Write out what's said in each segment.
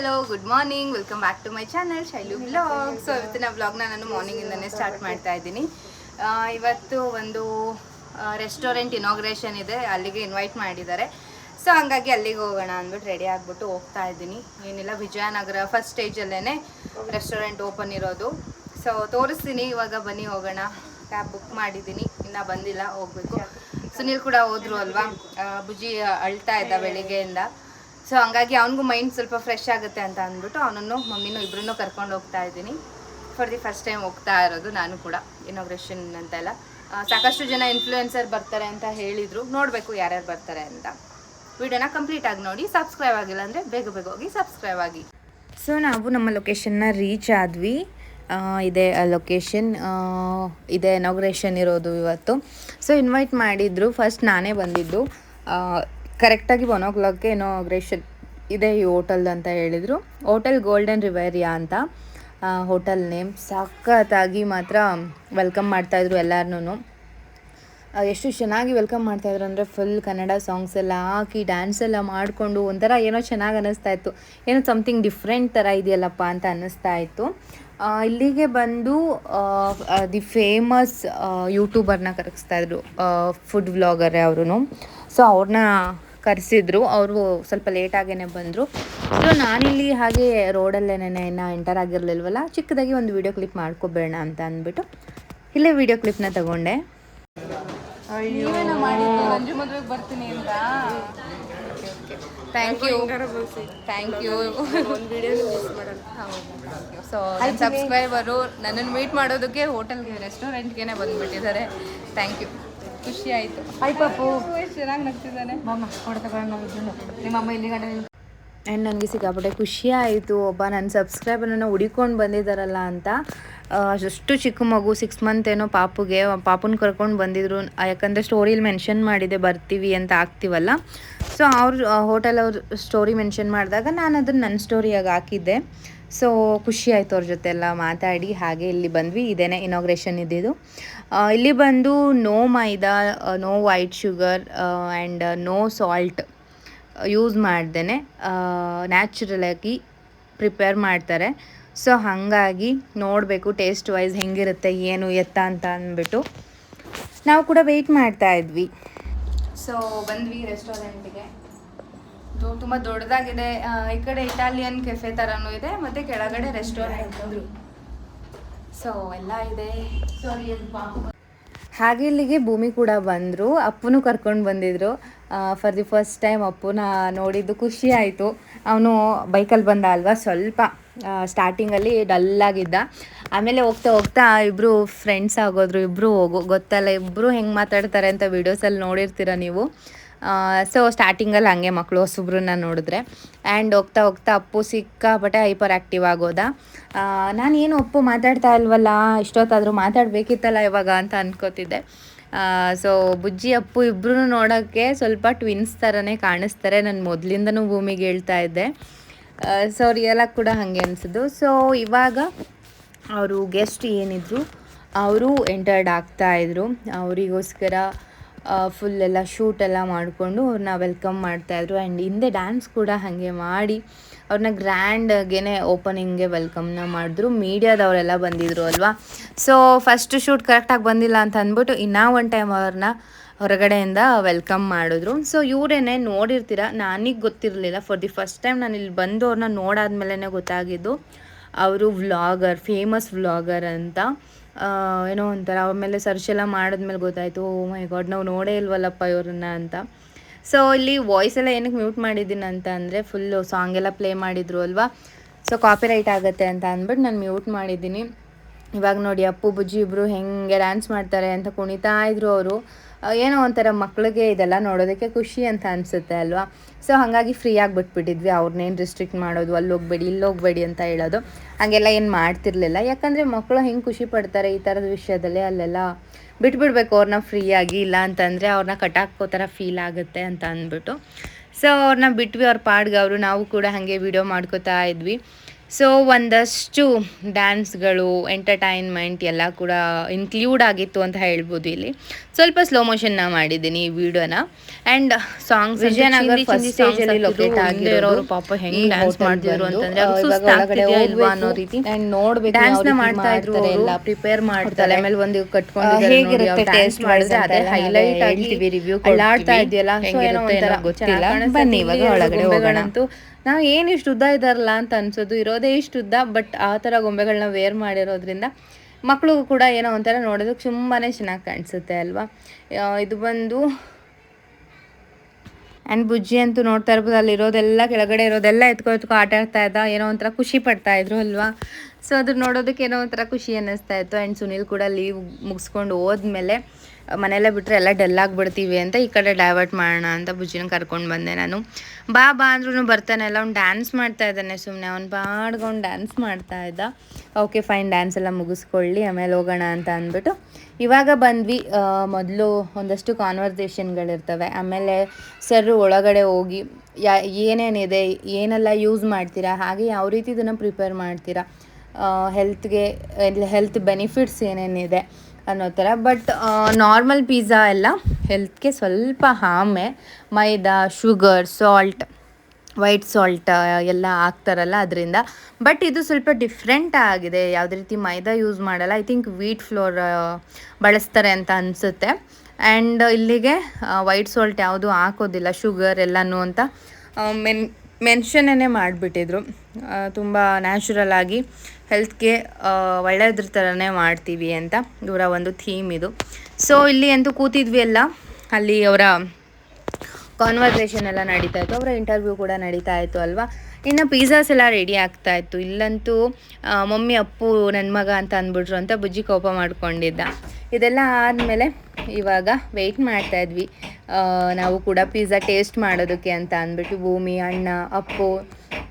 Hello good morning welcome back to my channel Shailu blog so ಇವತ್ತಿನ ವ್ಲಾಗ್ನ ನಾನು ಮಾರ್ನಿಂಗಿಂದನೇ start ಮಾಡ್ತಾ ಇದ್ದೀನಿ. ಇವತ್ತು ಒಂದು ರೆಸ್ಟೋರೆಂಟ್ ಇನಾಗ್ರೇಷನ್ ಇದೆ. ಅಲ್ಲಿಗೆ ಇನ್ವೈಟ್ ಮಾಡಿದ್ದಾರೆ. ಸೊ ಹಂಗಾಗಿ ಅಲ್ಲಿಗೆ ಹೋಗೋಣ ಅಂದ್ಬಿಟ್ಟು ರೆಡಿ ಆಗಿಬಿಟ್ಟು ಹೋಗ್ತಾ ಇದ್ದೀನಿ. ಏನಿಲ್ಲ, ವಿಜಯನಗರ ಫಸ್ಟ್ ಸ್ಟೇಜಲ್ಲೇ ರೆಸ್ಟೋರೆಂಟ್ ಓಪನ್ ಇರೋದು. ಸೊ ತೋರಿಸ್ತೀನಿ. ಇವಾಗ ಬನ್ನಿ, ಹೋಗೋಣ. ಕ್ಯಾಬ್ ಬುಕ್ ಮಾಡಿದ್ದೀನಿ. ಇನ್ನೂ ಬಂದಿಲ್ಲ, ಹೋಗಬೇಕು. ಸುನೀಲ್ ಕೂಡ ಹೋದ್ರು ಅಲ್ವಾ? ಬುಜಿ ಅಳ್ತಾ ಇದ್ದ ಬೆಳಿಗ್ಗೆಯಿಂದ. ಸೊ ಹಂಗಾಗಿ ಅವನಿಗೂ ಮೈಂಡ್ ಸ್ವಲ್ಪ ಫ್ರೆಶ್ ಆಗುತ್ತೆ ಅಂತ ಅಂದ್ಬಿಟ್ಟು ಅವನನ್ನು, ಮಮ್ಮಿನೂ ಇಬ್ಬರನ್ನೂ ಕರ್ಕೊಂಡು ಹೋಗ್ತಾ ಇದ್ದೀನಿ. ಫಾರ್ ದಿ ಫಸ್ಟ್ ಟೈಮ್ ಹೋಗ್ತಾ ಇರೋದು ನಾನು ಕೂಡ ಇನಾಗ್ರೇಷನ್ ಅಂತೆಲ್ಲ. ಸಾಕಷ್ಟು ಜನ ಇನ್ಫ್ಲೂಯೆನ್ಸರ್ ಬರ್ತಾರೆ ಅಂತ ಹೇಳಿದರು. ನೋಡಬೇಕು ಯಾರ್ಯಾರು ಬರ್ತಾರೆ ಅಂತ. ವಿಡಿಯೋನ ಕಂಪ್ಲೀಟ್ ಆಗಿ ನೋಡಿ ಸಬ್ಸ್ಕ್ರೈಬ್ ಆಗಿಲ್ಲ ಅಂದರೆ ಬೇಗ ಬೇಗ ಹೋಗಿ ಸಬ್ಸ್ಕ್ರೈಬ್ ಆಗಿ. ಸೊ ನಾವು ನಮ್ಮ ಲೊಕೇಶನ್ನ ರೀಚ್ ಆದ್ವಿ. ಇದೆ ಲೊಕೇಶನ್ ಇದೆ ಇನಾಗ್ರೇಷನ್ ಇರೋದು ಇವತ್ತು. ಸೊ ಇನ್ವೈಟ್ ಮಾಡಿದ್ರು. ಫಸ್ಟ್ ನಾನೇ ಬಂದಿದ್ದು. ಕರೆಕ್ಟಾಗಿ ಒನ್ ಓ ಕ್ಲಾಕ್ಗೆ ಇನಾಗ್ರೇಷನ್ ಇದೆ ಈ ಹೋಟೆಲ್ ಅಂತ ಹೇಳಿದರು. ಹೋಟೆಲ್ ಗೋಲ್ಡನ್ ರಿವೇರಿಯಾ ಅಂತ ಹೋಟೆಲ್ ನೇಮ್. ಸಖತ್ತಾಗಿ ಮಾತ್ರ ವೆಲ್ಕಮ್ ಮಾಡ್ತಾಯಿದ್ರು ಎಲ್ಲರನ್ನೂ. ಎಷ್ಟು ಚೆನ್ನಾಗಿ ವೆಲ್ಕಮ್ ಮಾಡ್ತಾಯಿದ್ರು ಅಂದರೆ ಫುಲ್ ಕನ್ನಡ ಸಾಂಗ್ಸ್ ಎಲ್ಲ ಹಾಕಿ ಡ್ಯಾನ್ಸ್ ಎಲ್ಲ ಮಾಡಿಕೊಂಡು ಒಂಥರ ಏನೋ ಚೆನ್ನಾಗಿ ಅನ್ನಿಸ್ತಾ ಇತ್ತು. ಏನೋ ಸಮಥಿಂಗ್ ಡಿಫ್ರೆಂಟ್ ಥರ ಇದೆಯಲ್ಲಪ್ಪ ಅಂತ ಅನ್ನಿಸ್ತಾ ಇತ್ತು. ಇಲ್ಲಿಗೆ ಬಂದು ದಿ ಫೇಮಸ್ ಯೂಟ್ಯೂಬರ್ನ ಕರಗಿಸ್ತಾ ಇದ್ರು ಫುಡ್ ವ್ಲಾಗರೇ ಅವರು ಸೊ ಅವ್ರನ್ನ ಕರೆಸಿದ್ರು ಅವರು ಸ್ವಲ್ಪ ಲೇಟಾಗೇ ಬಂದರು. ಸೊ ನಾನಿಲ್ಲಿ ಹಾಗೆ ರೋಡಲ್ಲೇನೇ ಇನ್ನೂ ಎಂಟರ್ ಆಗಿರಲಿಲ್ವಲ್ಲ ಚಿಕ್ಕದಾಗಿ ಒಂದು ವೀಡಿಯೋ ಕ್ಲಿಪ್ ಮಾಡ್ಕೋಬೇಡ ಅಂತ ಅಂದ್ಬಿಟ್ಟು ಇಲ್ಲೇ ವೀಡಿಯೋ ಕ್ಲಿಪ್ನ ತಗೊಂಡೆ. ಬರ್ತೀನಿ ಅಂತ. Thank you thank you so subscriber ನನ್ನನ್ನು ಮೀಟ್ ಮಾಡೋದಕ್ಕೆ ಹೋಟೆಲ್ಗೆ ರೆಸ್ಟೋರೆಂಟ್ಗೆ ಬಂದುಬಿಟ್ಟಿದ್ದಾರೆ. ಥ್ಯಾಂಕ್ ಯು ಖುಷಿ ಆಯಿತು ಹಾಯ್ ಪಾಪು ಚೆನ್ನಾಗಿ ನಗ್ತಿದ್ದಾನೆ ಮಾಮ ನಿಮ್ಮ ಅಮ್ಮ ಇಲ್ಲಿ ಆ್ಯಂಡ್ ನನಗೆ ಸಿಕ್ಕಾಪಟ್ಟೆ ಖುಷಿ ಆಯಿತು ಒಬ್ಬ ನನ್ನ ಸಬ್ಸ್ಕ್ರೈಬರನ್ನು ಹುಡಿಕೊಂಡು ಬಂದಿದ್ದಾರಲ್ಲ ಅಂತ. ಅಷ್ಟು ಚಿಕ್ಕ ಮಗು ಸಿಕ್ಸ್ ಮಂತ್ ಏನೋ ಪಾಪುಗೆ ಪಾಪುನ ಕರ್ಕೊಂಡು ಬಂದಿದ್ರು. ಯಾಕಂದರೆ ಸ್ಟೋರಿಲಿ ಮೆನ್ಷನ್ ಮಾಡಿದೆ ಬರ್ತೀವಿ ಅಂತ ಆಗ್ತೀವಲ್ಲ. ಸೊ ಅವ್ರ ಹೋಟೆಲ್ ಅವ್ರ ಸ್ಟೋರಿ ಮೆನ್ಷನ್ ಮಾಡಿದಾಗ ನಾನು ಅದನ್ನು ನನ್ನ ಸ್ಟೋರಿಯಾಗಿ ಹಾಕಿದ್ದೆ. ಸೊ ಖುಷಿ ಆಯಿತು ಅವ್ರ ಜೊತೆ ಎಲ್ಲ ಮಾತಾಡಿ. ಹಾಗೆ ಇಲ್ಲಿ ಬಂದ್ವಿ. ಇದೇನೆ ಇನಾಗ್ರೇಷನ್ ಇದ್ದಿದ್ದು. ಇಲ್ಲಿ ಬಂದು no maida no white sugar and no salt use ಮಾಡ್ದೇ ನ್ಯಾಚುರಲಾಗಿ ಪ್ರಿಪೇರ್ ಮಾಡ್ತಾರೆ. ಸೊ ಹಾಗಾಗಿ ನೋಡಬೇಕು ಟೇಸ್ಟ್ ವೈಸ್ ಹೆಂಗಿರುತ್ತೆ, ಏನು ಎತ್ತ ಅಂತ ಅಂದ್ಬಿಟ್ಟು. ನಾವು ಕೂಡ ವೆಯ್ಟ್ ಮಾಡ್ತಾ ಇದ್ವಿ. ಸೊ ಬಂದ್ವಿ ರೆಸ್ಟೋರೆಂಟಿಗೆ ತುಂಬ ದೊಡ್ಡದಾಗಿದೆ. ಈ ಕಡೆ ಇಟಾಲಿಯನ್ ಕೆಫೆ ಥರನೂ ಇದೆ ಮತ್ತು ಕೆಳಗಡೆ ರೆಸ್ಟೋರೆಂಟ್ ಸೊ ಎಲ್ಲ ಇದೆ. ಸಾರಿ ಹಾಗೆ ಇಲ್ಲಿಗೆ ಭೂಮಿ ಕೂಡ ಬಂದರು. ಅಪ್ಪನು ಕರ್ಕೊಂಡು ಬಂದಿದ್ರು. ಫಾರ್ ದಿ ಫಸ್ಟ್ ಟೈಮ್ ಅಪ್ಪನ ನೋಡಿದ್ದು ಖುಷಿ ಆಯಿತು. ಅವನು ಬೈಕಲ್ಲಿ ಬಂದ ಅಲ್ವಾ? ಸ್ವಲ್ಪ ಸ್ಟಾರ್ಟಿಂಗಲ್ಲಿ ಡಲ್ಲಾಗಿದ್ದ ಆಮೇಲೆ ಹೋಗ್ತಾ ಹೋಗ್ತಾ ಇಬ್ಬರು ಫ್ರೆಂಡ್ಸ್ ಆಗೋದ್ರು ಇಬ್ಬರು ಹೋಗು ಗೊತ್ತಲ್ಲ ಇಬ್ಬರು ಹೆಂಗೆ ಮಾತಾಡ್ತಾರೆ ಅಂತ ವೀಡಿಯೋಸಲ್ಲಿ ನೋಡಿರ್ತೀರ ನೀವು? ಸೊ ಸ್ಟಾರ್ಟಿಂಗಲ್ಲಿ ಹಂಗೆ ಮಕ್ಕಳು ಸುಬ್ರನ್ನ ನೋಡಿದ್ರೆ. ಆ್ಯಂಡ್ ಹೋಗ್ತಾ ಹೋಗ್ತಾ ಅಪ್ಪು ಸಿಕ್ಕಾಪಟ್ಟೆ ಹೈಪರ್ ಆ್ಯಕ್ಟಿವ್ ಆಗೋದ ನಾನೇನು ಅಪ್ಪು ಮಾತಾಡ್ತಾ ಇಲ್ವಲ್ಲ, ಇಷ್ಟೊತ್ತಾದರೂ ಮಾತಾಡಬೇಕಿತ್ತಲ್ಲ ಇವಾಗ ಅಂತ ಅನ್ಕೋತಿದ್ದೆ. ಸೊ ಬುಜ್ಜಿ, ಅಪ್ಪು ಇಬ್ಬರೂ ನೋಡೋಕ್ಕೆ ಸ್ವಲ್ಪ ಟ್ವಿನ್ಸ್ ಥರನೇ ಕಾಣಿಸ್ತಾರೆ. ನಾನು ಮೊದಲಿಂದನೂ ಭೂಮಿಗೆ ಹೇಳ್ತಾ ಇದ್ದೆ. ಸೊ ರಿಯಲಾಗಿ ಕೂಡ ಹಾಗೆ ಅನಿಸಿದ್ದು ಸೊ ಇವಾಗ ಅವರು ಗೆಸ್ಟ್ ಏನಿದ್ರು, ಅವರು ಎಂಟರ್ಡ್ ಆಗ್ತಾಯಿದ್ರು ಅವರಿಗೋಸ್ಕರ ಫುಲ್ ಎಲ್ಲ ಶೂಟ್ ಎಲ್ಲ ಮಾಡಿಕೊಂಡು ಅವ್ರನ್ನ ವೆಲ್ಕಮ್ ಮಾಡ್ತಾಯಿದ್ರು ಆ್ಯಂಡ್ ಹಿಂದೆ ಡ್ಯಾನ್ಸ್ ಕೂಡ ಹಾಗೆ ಮಾಡಿ ಅವ್ರನ್ನ ಗ್ರ್ಯಾಂಡ್ಗೆ ಓಪನಿಂಗ್ಗೆ ವೆಲ್ಕಮ್ನ ಮಾಡಿದ್ರು. ಮೀಡಿಯಾದವರೆಲ್ಲ ಬಂದಿದ್ರು ಅಲ್ವಾ? ಸೊ ಫಸ್ಟ್ ಶೂಟ್ ಕರೆಕ್ಟಾಗಿ ಬಂದಿಲ್ಲ ಅಂತ ಅಂದ್ಬಿಟ್ಟು ಇನ್ನೂ ಒನ್ ಟೈಮ್ ಅವ್ರನ್ನ ಹೊರಗಡೆಯಿಂದ ವೆಲ್ಕಮ್ ಮಾಡಿದ್ರು. ಸೊ ಇವರೇನೆ ನೋಡಿರ್ತೀರ? ನನಗೆ ಗೊತ್ತಿರಲಿಲ್ಲ. ಫಾರ್ ದಿ ಫಸ್ಟ್ ಟೈಮ್ ನಾನು ಇಲ್ಲಿ ಬಂದು ಅವ್ರನ್ನ ನೋಡಾದ್ಮೇಲೆ ಗೊತ್ತಾಗಿದ್ದು, ಅವರು ವ್ಲಾಗರ್ ಫೇಮಸ್ ವ್ಲಾಗರ್ ಅಂತ. ಏನೋ ಒಂಥರ, ಆಮೇಲೆ ಸರ್ಚ್ ಎಲ್ಲ ಮಾಡಿದ್ಮೇಲೆ ಗೊತ್ತಾಯಿತು ಓ ಮೈ ಗಾಡ್ ನಾವು ನೋಡೇ ಇಲ್ವಲ್ಲಪ್ಪ ಇವ್ರನ್ನ ಅಂತ. ಸೊ ಇಲ್ಲಿ ವಾಯ್ಸ್ ಎಲ್ಲ ಏನಕ್ಕೆ ಮ್ಯೂಟ್ ಮಾಡಿದ್ದೀನಿ ಅಂತ ಅಂದರೆ ಫುಲ್ಲು ಸಾಂಗ್ ಎಲ್ಲ ಪ್ಲೇ ಮಾಡಿದ್ರು ಅಲ್ವಾ? ಸೊ ಕಾಪಿರೈಟ್ ಆಗುತ್ತೆ ಅಂತ ಅಂದ್ಬಿಟ್ಟು ನಾನು ಮ್ಯೂಟ್ ಮಾಡಿದ್ದೀನಿ. ಇವಾಗ ನೋಡಿ, ಅಪ್ಪು, ಬುಜ್ಜಿ ಇಬ್ಬರು ಹೆಂಗೆ ಡ್ಯಾನ್ಸ್ ಮಾಡ್ತಾರೆ ಅಂತ ಕುಣಿತಾ ಇದ್ರು ಅವರು. ಏನೋ ಒಂಥರ ಮಕ್ಳಿಗೆ ಇದೆಲ್ಲ ನೋಡೋದಕ್ಕೆ ಖುಷಿ ಅಂತ ಅನಿಸುತ್ತೆ ಅಲ್ವಾ? ಸೊ ಹಾಗಾಗಿ ಫ್ರೀ ಆಗಿ ಬಿಟ್ಬಿಟ್ಟಿದ್ವಿ. ಅವ್ರನ್ನೇನು ರಿಸ್ಟ್ರಿಕ್ಟ್ ಮಾಡೋದು? ಅಲ್ಲಿ ಹೋಗ್ಬೇಡಿ, ಇಲ್ಲಿ ಹೋಗ್ಬೇಡಿ ಅಂತ ಹೇಳೋದು. ಹಾಗೆಲ್ಲ ಏನು ಮಾಡ್ತಿರ್ಲಿಲ್ಲ. ಯಾಕಂದರೆ ಮಕ್ಕಳು ಹೆಂಗೆ ಖುಷಿ ಪಡ್ತಾರೆ ಈ ಥರದ ವಿಷಯದಲ್ಲಿ ಅಲ್ಲೆಲ್ಲ ಬಿಟ್ಬಿಡ್ಬೇಕು. ಅವ್ರನ್ನ ಫ್ರೀಯಾಗಿ ಇಲ್ಲ ಅಂತಂದರೆ ಅವ್ರನ್ನ ಕಟಾಕೋ ಥರ ಫೀಲ್ ಆಗುತ್ತೆ ಅಂತ ಅಂದ್ಬಿಟ್ಟು. ಸೊ ಅವ್ರನ್ನ ಬಿಟ್ವಿ. ಅವ್ರ ಪಾಡ್ಗೆ ಅವರು. ನಾವು ಕೂಡ ಹಾಗೆ ವಿಡಿಯೋ ಮಾಡ್ಕೋತಾ ಇದ್ವಿ. ಸೊ ಒಂದಷ್ಟು ಡ್ಯಾನ್ಸ್ಗಳು ಎಂಟರ್ಟೈನ್ಮೆಂಟ್ ಎಲ್ಲ ಕೂಡ ಇನ್ಕ್ಲೂಡ್ ಆಗಿತ್ತು ಅಂತ ಹೇಳ್ಬೋದು ಇಲ್ಲಿ ಸ್ವಲ್ಪ ಸ್ಲೋ ಮೋಷನ್ನ ಮಾಡಿದ್ದೀನಿ ಈ ವಿಡಿಯೋನ ಆ್ಯಂಡ್ ಸಾಂಗ್ಸ್ ವಿಜಯನಗರ. ಪಾಪ ಹೆಂಗ್ ಡ್ಯಾನ್ಸ್ ಮಾಡ್ತಿದ್ರು ಅಂತಂದ್ರೆ ಇಲ್ವಾ ಅನ್ನೋ ರೀತಿ and ನೋಡ್ಬೇಕು ಡ್ಯಾನ್ಸ್ ಯಾವ ನ ರೀತಿ ಮಾಡ್ತಾ ಇದ್ರು ಎಲ್ಲ. ಪ್ರಿಪೇರ್ ಮಾಡ್ತಾರೆ ಆಮೇಲೆ ಮೇಲೆ ಒಂದು ಹೇಗಿರುತ್ತೆ ಟೇಸ್ಟ್ ಮಾಡಿದ್ರೆ ಅದೇ ಹೈಲೈಟ್ ಆಗಿ ರಿವ್ಯೂ ಕೊಡ್ತೀವಿ. ಇದೆಯಲ್ಲ ಏನೋ ಒಂಥರ ಗೊತ್ತಿಲ್ಲ. ಬನ್ನಿ ಇವಾಗ ಒಳಗಡೆ ಹೋಗೋಣ. ನಾವು ಏನು ಇಷ್ಟು ಉದ್ದ ಇದ್ದಾರಲ್ಲ ಅಂತ ಅನ್ಸೋದು, ಇರೋದೇ ಇಷ್ಟು ಉದ್ದ ಬಟ್ ಆ ಥರ ಗೊಂಬೆಗಳನ್ನ ವೇರ್ ಮಾಡಿರೋದ್ರಿಂದ ಮಕ್ಕಳಿಗೂ ಕೂಡ ಏನೋ ಒಂಥರ ನೋಡೋದಕ್ಕೆ ತುಂಬಾ ಚೆನ್ನಾಗಿ ಕಾಣಿಸುತ್ತೆ ಅಲ್ವಾ? ಇದು ಬಂದು ಆ್ಯಂಡ್ ಬುಜ್ಜಿ ಅಂತೂ ನೋಡ್ತಾ ಇರ್ಬೋದು, ಅಲ್ಲಿರೋದೆಲ್ಲ ಕೆಳಗಡೆ ಇರೋದೆಲ್ಲ ಎತ್ಕೊ ಎತ್ಕೊ ಆಟ ಆಡ್ತಾ ಇದ್ದ, ಏನೋ ಒಂಥರ ಖುಷಿ ಪಡ್ತಾ ಇದ್ರು ಅಲ್ವಾ? ಸೊ ಅದ್ರ ನೋಡೋದಕ್ಕೆ ಏನೋ ಒಂಥರ ಖುಷಿ ಅನ್ನಿಸ್ತಾ ಇತ್ತು. ಆ್ಯಂಡ್ ಸುನಿಲ್ ಕೂಡ ಲೀವ್ ಮುಗಿಸ್ಕೊಂಡು ಹೋದ್ಮೇಲೆ ಮನೆಯಲ್ಲೇ ಬಿಟ್ಟರೆ ಎಲ್ಲ ಡಲ್ ಆಗಿಬಿಡ್ತೀವಿ ಅಂತ ಈ ಕಡೆ ಡೈವರ್ಟ್ ಮಾಡೋಣ ಅಂತ ಬುಜ್ಜಿನ ಕರ್ಕೊಂಡು ಬಂದೆ ನಾನು. ಬಾ ಬಾ ಅಂದ್ರೂ ಬರ್ತಾನೆ. ಎಲ್ಲ ಅವ್ನು ಡ್ಯಾನ್ಸ್ ಮಾಡ್ತಾ ಇದ್ದಾನೆ ಸುಮ್ಮನೆ ಅವ್ನು ಬಾಡ್ಕೊಂಡು ಡ್ಯಾನ್ಸ್ ಮಾಡ್ತಾ ಇದ್ದ. ಓಕೆ ಫೈನ್ ಡ್ಯಾನ್ಸ್ ಎಲ್ಲ ಮುಗಿಸ್ಕೊಳ್ಳಿ, ಆಮೇಲೆ ಹೋಗೋಣ ಅಂತ ಅಂದ್ಬಿಟ್ಟು ಇವಾಗ ಬಂದ್ವಿ. ಮೊದಲು ಒಂದಷ್ಟು ಕಾನ್ವರ್ಸೇಷನ್ಗಳಿರ್ತವೆ ಆಮೇಲೆ ಸರ್ ಒಳಗಡೆ ಹೋಗಿ, ಯಾ, ಏನೇನಿದೆ, ಏನೆಲ್ಲ ಯೂಸ್ ಮಾಡ್ತೀರಾ, ಹಾಗೆ ಯಾವ ರೀತಿ ಇದನ್ನು ಪ್ರಿಪೇರ್ ಮಾಡ್ತೀರಾ ಹೆಲ್ತ್ಗೆ ಹೆಲ್ತ್ ಬೆನಿಫಿಟ್ಸ್ ಏನೇನಿದೆ ಅನ್ನೋ ಥರ. ಬಟ್ ನಾರ್ಮಲ್ ಪಿಜ್ಜಾ ಎಲ್ಲ ಹೆಲ್ತ್ಗೆ ಸ್ವಲ್ಪ ಹಾಮೆ maida sugar salt white salt ಎಲ್ಲ ಹಾಕ್ತಾರಲ್ಲ ಅದರಿಂದ. ಬಟ್ ಇದು ಸ್ವಲ್ಪ ಡಿಫ್ರೆಂಟ್ ಆಗಿದೆ. ಯಾವುದೇ ರೀತಿ ಮೈದಾ ಯೂಸ್ ಮಾಡಲ್ಲ. ಐ ಥಿಂಕ್ ವೀಟ್ ಫ್ಲೋರ್ ಬಳಸ್ತಾರೆ ಅಂತ ಅನಿಸುತ್ತೆ. ಆ್ಯಂಡ್ ಇಲ್ಲಿಗೆ ವೈಟ್ ಸಾಲ್ಟ್ ಯಾವುದು ಹಾಕೋದಿಲ್ಲ. ಶುಗರ್ ಎಲ್ಲನೂ ಅಂತ ಮೆನ್ ಮೆನ್ಷನ್ನೇ ಮಾಡಿಬಿಟ್ಟಿದ್ರು. ತುಂಬ ನ್ಯಾಚುರಲ್ ಆಗಿ ಹೆಲ್ತ್ಗೆ ಒಳ್ಳೆಯದ್ರ ಥರನೇ ಮಾಡ್ತೀವಿ ಅಂತ ಇವರ ಒಂದು ಥೀಮ್ ಇದು. ಸೊ ಇಲ್ಲಿ ಅಂತೂ ಕೂತಿದ್ವಿ ಎಲ್ಲ ಅಲ್ಲಿ ಅವರ ಕಾನ್ವರ್ಸೇಷನ್ ಎಲ್ಲ ನಡೀತಾ ಇತ್ತು, ಅವರ ಇಂಟರ್ವ್ಯೂ ಕೂಡ ನಡೀತಾ ಇತ್ತು ಅಲ್ವಾ? ಇನ್ನು ಪಿಜ್ಜಾಸ್ ಎಲ್ಲ ರೆಡಿ ಆಗ್ತಾ ಇತ್ತು. ಇಲ್ಲಂತೂ ಮಮ್ಮಿ, ಅಪ್ಪು ನನ್ನ ಮಗ ಅಂತ ಅಂದ್ಬಿಟ್ರು ಅಂತ ಬುಜ್ಜಿ ಕೋಪ ಮಾಡ್ಕೊಂಡಿದ್ದ. ಇದೆಲ್ಲ ಆದಮೇಲೆ ಇವಾಗ ವೆಯ್ಟ್ ಮಾಡ್ತಾ ಇದ್ವಿ. ನಾವು ಕೂಡ ಪಿಜ್ಜಾ ಟೇಸ್ಟ್ ಮಾಡೋದಕ್ಕೆ ಅಂತ ಅಂದ್ಬಿಟ್ಟು, ಭೂಮಿ, ಅಣ್ಣ, ಅಪ್ಪು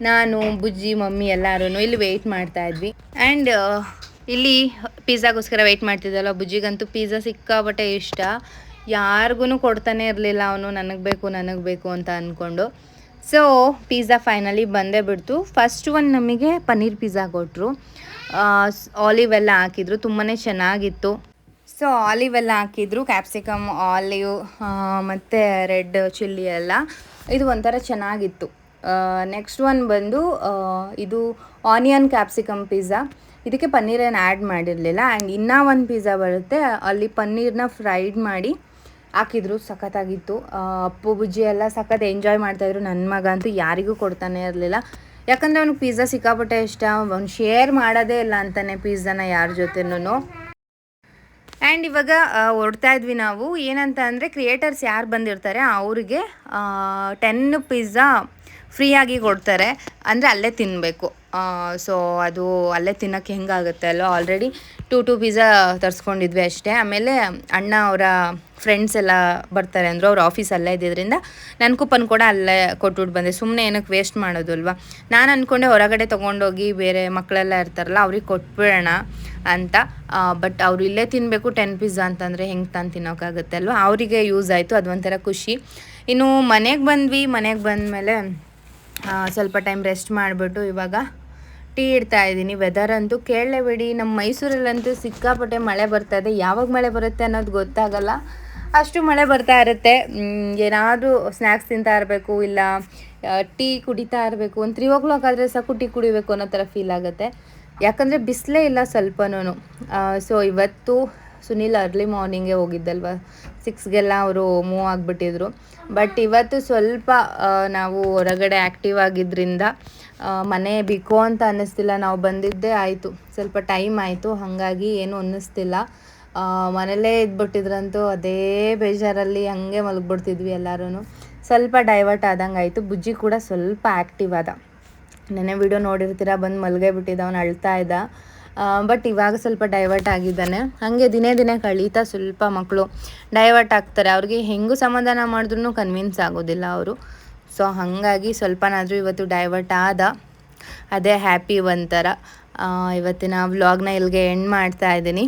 ನಾನು, ಬುಜ್ಜಿ, ಮಮ್ಮಿ ಎಲ್ಲರೂ ಇಲ್ಲಿ ವೆಯ್ಟ್ ಮಾಡ್ತಾ ಇದ್ವಿ. ಆ್ಯಂಡ್ ಇಲ್ಲಿ ಪಿಜ್ಜಾಗೋಸ್ಕರ ವೆಯ್ಟ್ ಮಾಡ್ತಿದ್ದಲ್ಲ ಬುಜ್ಜಿಗಂತೂ ಪಿಜ್ಜಾ ಸಿಕ್ಕಾಪಟ್ಟೆ ಇಷ್ಟ. ಯಾರಿಗೂ ಕೊಡ್ತಾನೆ ಇರಲಿಲ್ಲ ಅವನು, ನನಗೆ ಬೇಕು ನನಗೆ ಬೇಕು ಅಂತ ಅಂದ್ಕೊಂಡು ಸೊ ಪಿಜ್ಜಾ ಫೈನಲಿ ಬಂದೇ ಬಿಡ್ತು. ಫಸ್ಟ್ ಒನ್ ನಮಗೆ ಪನ್ನೀರ್ ಪಿಜ್ಜಾ ಕೊಟ್ಟರು ಆಲಿವ್ ಎಲ್ಲ ಹಾಕಿದ್ರು ತುಂಬಾ ಚೆನ್ನಾಗಿತ್ತು. ಸೊ ಆಲಿವ್ ಎಲ್ಲ ಹಾಕಿದ್ರು ಕ್ಯಾಪ್ಸಿಕಮ್ ಆಲಿವ್ ಮತ್ತು ರೆಡ್ ಚಿಲ್ಲಿ ಎಲ್ಲ. ಇದು ಒಂಥರ ಚೆನ್ನಾಗಿತ್ತು. ನೆಕ್ಸ್ಟ್ ಒನ್ ಬಂದು ಇದು ಆನಿಯನ್ ಕ್ಯಾಪ್ಸಿಕಮ್ ಪಿಜ್ಜಾ ಇದಕ್ಕೆ ಪನ್ನೀರ್ ಏನು ಆ್ಯಡ್ ಮಾಡಿರಲಿಲ್ಲ. ಆ್ಯಂಡ್ ಇನ್ನೂ ಒಂದು ಪಿಜ್ಜಾ ಬರುತ್ತೆ. ಅಲ್ಲಿ ಪನ್ನೀರ್ನ ಫ್ರೈಡ್ ಮಾಡಿ ಹಾಕಿದ್ರು. ಸಖತ್ತಾಗಿತ್ತು. ಅಪ್ಪು, ಬುಜ್ಜಿ ಎಲ್ಲ ಸಖತ್ ಎಂಜಾಯ್ ಮಾಡ್ತಾಯಿದ್ರು ನನ್ನ ಮಗ ಅಂತೂ ಯಾರಿಗೂ ಕೊಡ್ತಾನೆ ಇರಲಿಲ್ಲ. ಯಾಕಂದರೆ ಅವ್ನಿಗೆ ಪಿಜ್ಜಾ ಸಿಕ್ಕಾಪಟ್ಟೆ ಇಷ್ಟ. ಅವ್ನು ಶೇರ್ ಮಾಡೋದೇ ಇಲ್ಲ ಅಂತಾನೆ ಪಿಜ್ಜಾನ ಯಾರ ಜೊತೆನೂ ಆ್ಯಂಡ್ ಇವಾಗ ಹೊಡ್ತಾ ಇದ್ವಿ ನಾವು. ಏನಂತ ಅಂದರೆ ಕ್ರಿಯೇಟರ್ಸ್ ಯಾರು ಬಂದಿರ್ತಾರೆ, ಅವರಿಗೆ ಟೆನ್ ಪಿಜ್ಜಾ ಫ್ರೀಯಾಗಿ ಕೊಡ್ತಾರೆ. ಅಂದರೆ ಅಲ್ಲೇ ತಿನ್ನಬೇಕು ಸೊ ಅದು ಅಲ್ಲೇ ತಿನ್ನೋಕ್ಕೆ ಹೆಂಗಾಗುತ್ತೆ ಅಲ್ವ? ಆಲ್ರೆಡಿ ಟೂ ಟೂ ಪಿಝಾ ತರಿಸ್ಕೊಂಡಿದ್ವಿ ಅಷ್ಟೇ. ಆಮೇಲೆ ಅಣ್ಣ ಅವರ ಫ್ರೆಂಡ್ಸ್ ಎಲ್ಲ ಬರ್ತಾರೆ ಅಂದರು. ಅವ್ರ ಆಫೀಸ್ ಅಲ್ಲೇ ಇದ್ದಿದ್ದರಿಂದ ನನ್ನ ಕೂಪನ್ ಕೂಡ ಅಲ್ಲೇ ಕೊಟ್ಬಿಟ್ಟು ಬಂದೆ. ಸುಮ್ಮನೆ ಏನಕ್ಕೆ ವೇಸ್ಟ್ ಮಾಡೋದು ಅಲ್ವಾ? ನಾನು ಅಂದ್ಕೊಂಡೆ ಹೊರಗಡೆ ತೊಗೊಂಡೋಗಿ ಬೇರೆ ಮಕ್ಕಳೆಲ್ಲ ಇರ್ತಾರಲ್ಲ, ಅವ್ರಿಗೆ ಕೊಟ್ಬಿಡೋಣ ಅಂತ. ಬಟ್ ಅವ್ರು ಇಲ್ಲೇ ತಿನ್ನಬೇಕು ಟೆನ್ ಪಿಝಾ ಅಂತಂದರೆ ಹೆಂಗೆ ತಂದು ತಿನ್ನೋಕ್ಕಾಗುತ್ತೆ ಅಲ್ವಾ? ಅವರಿಗೆ ಯೂಸ್ ಆಯಿತು, ಅದೊಂಥರ ಖುಷಿ. ಇನ್ನು ಮನೆಗೆ ಬಂದ್ವಿ. ಮನೆಗೆ ಬಂದಮೇಲೆ ಸ್ವಲ್ಪ ಟೈಮ್ ರೆಸ್ಟ್ ಮಾಡಿಬಿಟ್ಟು ಇವಾಗ ಟೀ ಇಡ್ತಾ ಇದ್ದೀನಿ. ವೆದರ್ ಅಂತೂ ಕೇಳಲೇಬೇಡಿ ನಮ್ಮ ಮೈಸೂರಲ್ಲಂತೂ ಸಿಕ್ಕಾಪಟ್ಟೆ ಮಳೆ ಬರ್ತಾ ಇದೆ. ಯಾವಾಗ ಮಳೆ ಬರುತ್ತೆ ಅನ್ನೋದು ಗೊತ್ತಾಗಲ್ಲ. ಅಷ್ಟು ಮಳೆ ಬರ್ತಾ ಇರುತ್ತೆ. ಏನಾದರೂ ಸ್ನ್ಯಾಕ್ಸ್ ತಿಂತಾ ಇರಬೇಕು, ಇಲ್ಲ ಟೀ ಕುಡಿತಾ ಇರಬೇಕು. ಒಂದು ತ್ರೀ ಓ ಕ್ಲಾಕ್ ಆದರೆ ಸಾಕು ಟೀ ಕುಡಿಬೇಕು ಅನ್ನೋ ಥರ ಫೀಲ್ ಆಗುತ್ತೆ. ಯಾಕಂದರೆ ಬಿಸಿಲೇ ಇಲ್ಲ ಸ್ವಲ್ಪನೂ ಸೊ ಇವತ್ತು ಸುನಿಲ್ ಅರ್ಲಿ ಮಾರ್ನಿಂಗೇ ಹೋಗಿದ್ದಲ್ವ? ಸಿಕ್ಸ್ಗೆಲ್ಲ ಅವರು ಮೂವ್ ಆಗಿಬಿಟ್ಟಿದ್ರು. ಬಟ್ ಇವತ್ತು ಸ್ವಲ್ಪ ನಾವು ಹೊರಗಡೆ ಆ್ಯಕ್ಟಿವ್ ಆಗಿದ್ದರಿಂದ ಮನೆ ಬಿಕೋ ಅಂತ ಅನ್ನಿಸ್ತಿಲ್ಲ. ನಾವು ಬಂದಿದ್ದೇ ಆಯಿತು. ಸ್ವಲ್ಪ ಟೈಮ್ ಆಯಿತು. ಹಾಗಾಗಿ ಏನು ಅನ್ನಿಸ್ತಿಲ್ಲ. ಮನೇಲೇ ಇದ್ಬಿಟ್ಟಿದ್ರಂತೂ ಅದೇ ಬೇಜಾರಲ್ಲಿ ಹಂಗೆ ಮಲಗಿಬಿಡ್ತಿದ್ವಿ ಎಲ್ಲರೂ ಸ್ವಲ್ಪ ಡೈವರ್ಟ್ ಆದಂಗೆ ಆಯಿತು. ಬುಜ್ಜಿ ಕೂಡ ಸ್ವಲ್ಪ ಆ್ಯಕ್ಟಿವ್ ಆದ. ನೆನೆ ವಿಡಿಯೋ ನೋಡಿರ್ತೀರ? ಬಂದು ಮಲಗೇ ಬಿಟ್ಟಿದ್ದ ಅವ್ನು ಅಳ್ತಾ ಇದ್ದ. ಬಟ್ ಇವಾಗ ಸ್ವಲ್ಪ ಡೈವರ್ಟ್ ಆಗಿದ್ದಾನೆ. ಹಾಗೆ ದಿನೇ ದಿನೇ ಕಳೀತಾ ಸ್ವಲ್ಪ ಮಕ್ಕಳು ಡೈವರ್ಟ್ ಆಗ್ತಾರೆ. ಅವ್ರಿಗೆ ಹೆಂಗೂ ಸಮಾಧಾನ ಮಾಡಿದ್ರೂ ಕನ್ವಿನ್ಸ್ ಆಗೋದಿಲ್ಲ ಅವರು. ಸೊ ಹಾಗಾಗಿ ಸ್ವಲ್ಪನಾದರೂ ಇವತ್ತು ಡೈವರ್ಟ್ ಆದ. ಅದೇ ಹ್ಯಾಪಿ ಒಂಥರ. ಇವತ್ತಿನ ವ್ಲಾಗ್ನ ಇಲ್ಲಿಗೆ ಎಂಡ್ ಮಾಡ್ತಾ ಇದ್ದೀನಿ.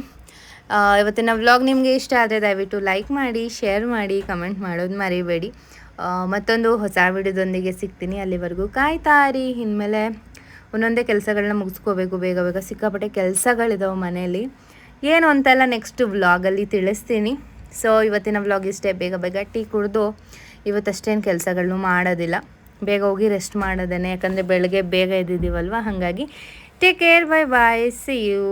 ಇವತ್ತಿನ ವ್ಲಾಗ್ ನಿಮಗೆ ಇಷ್ಟ ಆದರೆ ದಯವಿಟ್ಟು ಲೈಕ್ ಮಾಡಿ ಶೇರ್ ಮಾಡಿ ಕಮೆಂಟ್ ಮಾಡೋದು ಮರಿಬೇಡಿ. ಮತ್ತೊಂದು ಹೊಸ ವಿಡಿಯೋದೊಂದಿಗೆ ಸಿಗ್ತೀನಿ. ಅಲ್ಲಿವರೆಗೂ ಕಾಯ್ತಾರಿ ಇನ್ಮೇಲೆ ಒಂದೊಂದೇ ಕೆಲಸಗಳನ್ನ ಮುಗಿಸ್ಕೋಬೇಕು, ಬೇಗ ಬೇಗ ಸಿಕ್ಕಾಪಟ್ಟೆ ಕೆಲಸಗಳಿದಾವೆ ಮನೆಯಲ್ಲಿ. ಏನು ಅಂತೆಲ್ಲ ನೆಕ್ಸ್ಟ್ ವ್ಲಾಗಲ್ಲಿ ತಿಳಿಸ್ತೀನಿ. ಸೊ ಇವತ್ತಿನ ವ್ಲಾಗ್ ಇಷ್ಟೇ. ಬೇಗ ಬೇಗ ಟೀ ಕುಡಿದು ಇವತ್ತಷ್ಟೇನು ಕೆಲಸಗಳನ್ನು ಮಾಡೋದಿಲ್ಲ. ಬೇಗ ಹೋಗಿ ರೆಸ್ಟ್ ಮಾಡೋದೇನೆ. ಯಾಕಂದರೆ ಬೆಳಗ್ಗೆ ಬೇಗ ಎದ್ದಿದ್ದೀವಲ್ವ? ಹಾಗಾಗಿ take care bye bye see you